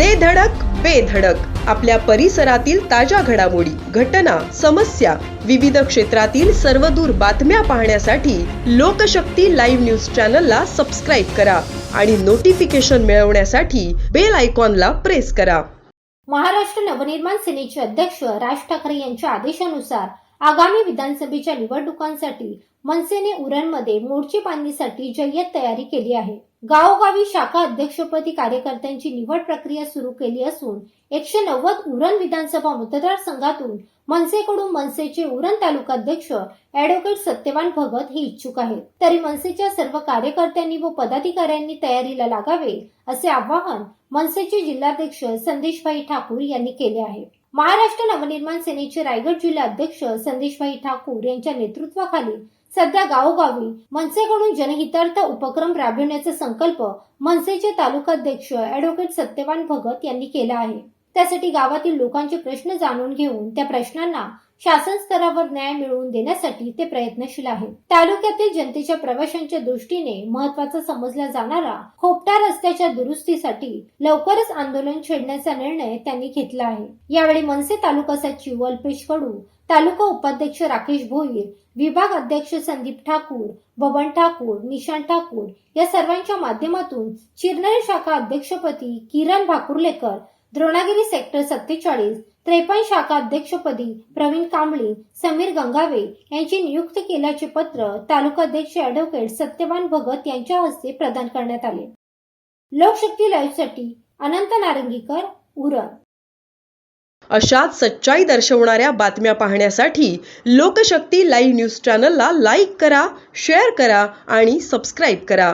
दे धडक बेधडक आपल्या परिसरातील ताज्या घडामोडी घटना समस्या विविध क्षेत्रातील सर्वदूर बातम्या पाहण्यासाठी लोकशक्ती लाईव्ह न्यूज चॅनलला सबस्क्राईब करा आणि नोटिफिकेशन मिळवण्यासाठी बेल आयकॉनला प्रेस करा. महाराष्ट्र नवनिर्माण सेनेचे अध्यक्ष राज ठाकरे यांच्या आदेशानुसार आगामी विधानसभेच्या निवडणुकांसाठी मनसेने उरणमध्ये मोर्चे बांधणीसाठी जय्यत तयारी केली आहे. गावोगावी शाखा अध्यक्षपदी कार्यकर्त्यांची निवड प्रक्रिया सुरू केली असून एकशे नव्वद उरण विधानसभा मतदारसंघातून मनसेकडून मनसेचे उरण तालुकाध्यक्ष अॅडव्होकेट सत्यवान भगत हे इच्छुक आहेत. तरी मनसेच्या सर्व कार्यकर्त्यांनी व पदाधिकाऱ्यांनी तयारीला लागावे असे आवाहन मनसेचे जिल्हाध्यक्ष संदेशभाई ठाकूर यांनी केले आहे. महाराष्ट्र नवनिर्माण सेनेचे रायगड जिल्हा अध्यक्ष संदेशभाई ठाकूर यांच्या नेतृत्वाखाली सध्या गावोगावी मनसेकडून जनहितार्थ उपक्रम राबविण्याचा संकल्प मनसेचे तालुकाध्यक्ष अॅडव्होकेट सत्यवान भगत यांनी केला आहे. त्यासाठी गावातील लोकांचे प्रश्न जाणून घेऊन त्या प्रश्नांना शासन स्तरावर न्याय मिळवून देण्यासाठी ते प्रयत्नशील आहेत. तालुक्यातील जनतेच्या प्रवाशांच्या दृष्टीने महत्त्वाचा समजला जाणारा खोपटा रस्त्याच्या दुरुस्तीसाठी लवकरच आंदोलन छेडण्याचा निर्णय त्यांनी घेतला आहे. यावेळी मनसे तालुका सचिव अल्पेश कडू तालुका उपाध्यक्ष राकेश भोईर विभाग अध्यक्ष संदीप ठाकूर बबन ठाकूर निशांत ठाकूर या सर्वांच्या माध्यमातून चिरनेर शाखा अध्यक्षपती किरण भाकुर्लेकर द्रोणागिरी सेक्टर सत्तेचाळीस त्रेपन्न शाखा अध्यक्षपदी प्रवीण कांबळे समीर गंगावे यांची नियुक्ती केल्याचे पत्र तालुकाध्यक्ष अॅडव्होकेट सत्यवान भगत यांच्या हस्ते प्रदान करण्यात आले. लोकशक्ती लाईव्हसाठी अनंत नारंगीकर उरण. अशाच सच्चाई दर्शवणाऱ्या बातम्या पाहण्यासाठी लोकशक्ती लाईव्ह न्यूज चॅनलला लाईक करा शेअर करा आणि सबस्क्राईब करा.